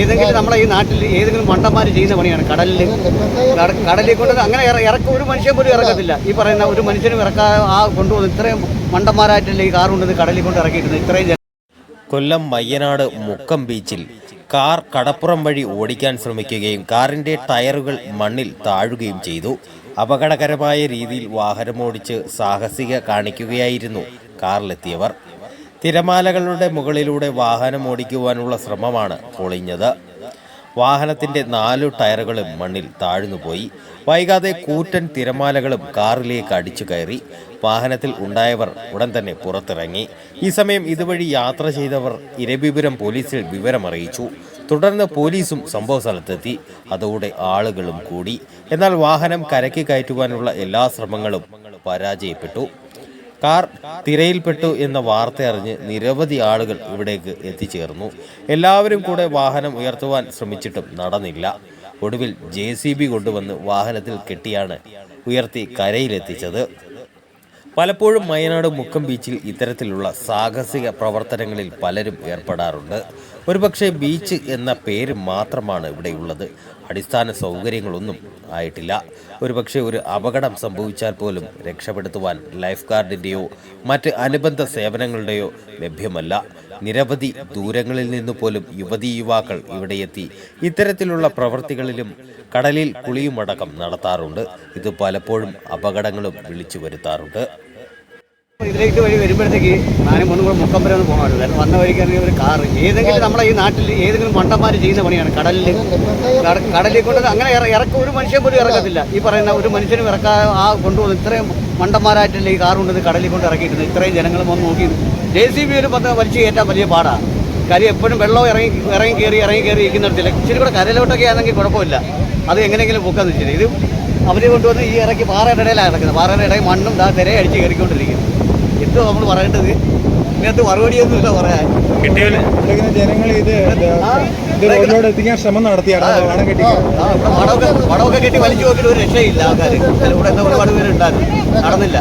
ഏതെങ്കിലും നമ്മളെ ഈ നാട്ടിൽ ഏതെങ്കിലും മണ്ടന്മാർ ചെയ്യുന്ന പണിയാണ്. കടലിൽ കട- കടലിൽ കൊണ്ട് അങ്ങനെ ഇറക്കും ഒരു മനുഷ്യൻ പോലും ഇറക്കത്തില്ല ഈ പറയുന്ന ഒരു മനുഷ്യനും ഇറക്കാ ആ കൊണ്ടുപോകുന്ന ഇത്രയും മണ്ടന്മാരായിട്ടല്ലേ ഈ കാർ കൊണ്ടുവന്ന് കടലിൽ കൊണ്ട് ഇറക്കിയിട്ടുണ്ട് ഇത്രയും കൊല്ലം മയ്യനാട് മുക്കം ബീച്ചിൽ കാർ കടപ്പുറം വഴി ഓടിക്കാൻ ശ്രമിക്കുകയും കാറിന്റെ ടയറുകൾ മണ്ണിൽ താഴുകയും ചെയ്തു. അപകടകരമായ രീതിയിൽ വാഹനമോടിച്ച് സാഹസിക കാണിക്കുകയായിരുന്നു കാറിലെത്തിയവർ. തിരമാലകളുടെ മുകളിലൂടെ വാഹനം ഓടിക്കുവാനുള്ള ശ്രമമാണ് പൊളിഞ്ഞത്. വാഹനത്തിന്റെ നാലു ടയറുകളും മണ്ണിൽ താഴ്ന്നുപോയി. വൈകാതെ കൂറ്റൻ തിരമാലകളും കാറിലേക്ക് അടിച്ചു കയറി. വാഹനത്തിൽ ഉണ്ടായവർ ഉടൻ തന്നെ പുറത്തിറങ്ങി. ഈ സമയം ഇതുവഴി യാത്ര ചെയ്തവർ ഇരവിപുരം പോലീസിൽ വിവരമറിയിച്ചു. തുടർന്ന് പോലീസും സംഭവ സ്ഥലത്തെത്തി. അതോടെ ആളുകളും കൂടി. എന്നാൽ വാഹനം കരക്കി കയറ്റുവാനുള്ള എല്ലാ ശ്രമങ്ങളും പരാജയപ്പെട്ടു. കാർ തിരയിൽപ്പെട്ടു എന്ന വാർത്ത അറിഞ്ഞ് നിരവധി ആളുകൾ ഇവിടേക്ക് എത്തിച്ചേർന്നു. എല്ലാവരും കൂടെ വാഹനം ഉയർത്തുവാൻ ശ്രമിച്ചിട്ടും നടന്നില്ല. ഒടുവിൽ ജെ കൊണ്ടുവന്ന് വാഹനത്തിൽ കെട്ടിയാണ് ഉയർത്തി കരയിലെത്തിച്ചത്. പലപ്പോഴും വയനാട് മുക്കം ബീച്ചിൽ ഇത്തരത്തിലുള്ള സാഹസിക പ്രവർത്തനങ്ങളിൽ പലരും ഏർപ്പെടാറുണ്ട്. ഒരുപക്ഷെ ബീച്ച് എന്ന പേര് മാത്രമാണ് ഇവിടെയുള്ളത് അടിസ്ഥാന സൗകര്യങ്ങളൊന്നും ആയിട്ടില്ല. ഒരുപക്ഷെ ഒരു അപകടം സംഭവിച്ചാൽ പോലും രക്ഷപ്പെടുത്തുവാൻ ലൈഫ് ഗാർഡിന്റെയോ മറ്റ് അനുബന്ധ സേവനങ്ങളുടെയോ ലഭ്യമല്ല. നിരവധി ദൂരങ്ങളിൽ നിന്നു പോലും യുവതി യുവാക്കൾ ഇവിടെയെത്തി. ഇത്തരത്തിലുള്ള പ്രവൃത്തികളിലും കടലിൽ കുളിയുമടക്കം നടത്താറുണ്ട്. ഇത് പലപ്പോഴും അപകടങ്ങളും വിളിച്ചു വരുത്താറുണ്ട്. ഇതിലേക്ക് വഴി വരുമ്പോഴത്തേക്ക് ഞാനും മൂന്നും കൂടെ മുക്കം വരെ ഒന്ന് കാരണം വന്ന വഴിക്കാണെങ്കിൽ ഒരു കാർ ഏതെങ്കിലും നമ്മളെ ഈ നാട്ടിൽ ഏതെങ്കിലും മണ്ടന്മാർ ചെയ്യുന്ന പണിയാണ്. കടലിൽ. കടലിൽ കൊണ്ട് അങ്ങനെ ഇറ- ഇറക്ക ഒരു മനുഷ്യൻ പോലും ഇറക്കത്തില്ല ഈ പറയുന്ന ഒരു മനുഷ്യനും ഇറക്കാ ആ കൊണ്ടുപോകുന്ന ഇത്രയും മണ്ടന്മാരായിട്ടല്ലേ ഈ കാർ കൊണ്ടുവന്ന് കടലിൽ കൊണ്ട് ഇറക്കിയിട്ടുണ്ട്. ഇത്രയും ജനങ്ങൾ വന്ന് നോക്കി. ജെ സി ബി ഒരു പത്ത് വലിച്ചു കയറ്റാൻ വലിയ പാടാണ് കാര്യം എപ്പോഴും വെള്ളം ഇറങ്ങി ഇറങ്ങി കയറി ഇറങ്ങി കയറി ഇരിക്കുന്നിടത്തില്ല. ഇച്ചിരി കൂടെ കരയിലോട്ടൊക്കെ ആണെങ്കിൽ കുഴപ്പമില്ല. അത് എങ്ങനെയെങ്കിലും പൊക്കാന്ന് വെച്ചാൽ ഇത് അവർ കൊണ്ടുവന്ന് ഈ ഇറക്കി പാറയുടെ ഇടയിലാണ് കിടക്കുന്നത്. പാറയുടെ ഇടയിൽ മണ്ണും ദാ തിരയെ അടിച്ച് കയറിക്കൊണ്ടിരിക്കുന്നു. എന്തോ നമ്മൾ പറയേണ്ടത് ഇതിനകത്ത് മറുപടിയൊന്നുമില്ല പറയാൻ. ഇങ്ങനെ ജനങ്ങൾ ഇത് റോഡിലോട് എത്തിക്കാൻ ശ്രമം നടത്തിയാണ് ആ, വാടക കെട്ടി. ആ, ഇവിടെ വടമൊക്കെ വടമൊക്കെ കെട്ടി വലിച്ചു നോക്കിയിട്ട് ഒരു രക്ഷയില്ല ആൾക്കാർ ഇവിടെ എന്താ ഒരുപാട് പേരുണ്ടായിരുന്നു നടന്നില്ല.